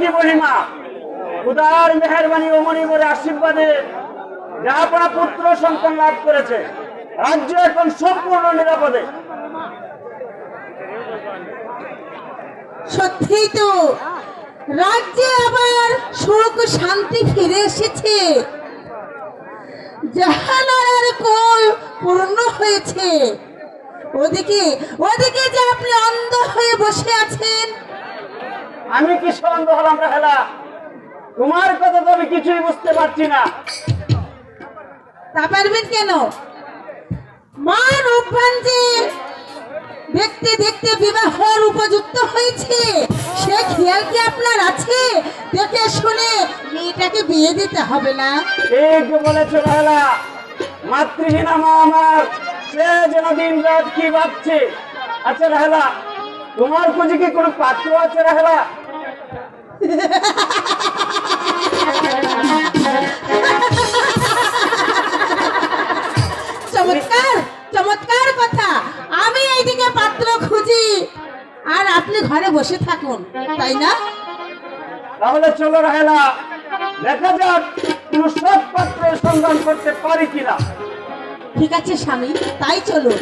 কি মহিমা? উদার মেহরবানি ও মণিবরের আশীর্বাদে যাহাপনা পুত্র সন্তান লাভ করেছে, রাজ্য এখন সম্পূর্ণ নিরাপদে। সত্যিই তো, রাজ্যে আবার সুখ, শান্তি ফিরে এসেছে। জাহানারার কোল পূর্ণ হয়েছে। ওদিকে ওদিকে যে আপনি অন্ধ হয়ে বসে আছেন আমি কি সন্দ হলাম রাহেলা? তোমার কথা তো আমি কিছুই বুঝতে পারছি না। তা পারবেন কেন? মা রূপবান যে দেখতে দেখতে বিবাহর উপযুক্ত হয়েছে সে খেয়াল কি আপনার আছে? দেখে শুনে মেয়েটাকে বিয়ে দিতে হবে না? ঠিক বলেছ রাহেলা। মাতৃহীনা মা আমার সে যেন দিন রাত কি ভাবছে। আচ্ছা রাহেলা তোমার খুঁজে কি কোনো পাত্র আছে রাহেলা? চমৎকার চমৎকার কথা। আমি এইদিকে পাত্র খুঁজি আর আপনি ঘরে বসে থাকুন তাই না? তাহলে চলো রাহেলা দেখা যাক কোন সৎ পাত্রের সন্ধান করতে পারি কিনা। ঠিক আছে স্বামী তাই চলুন।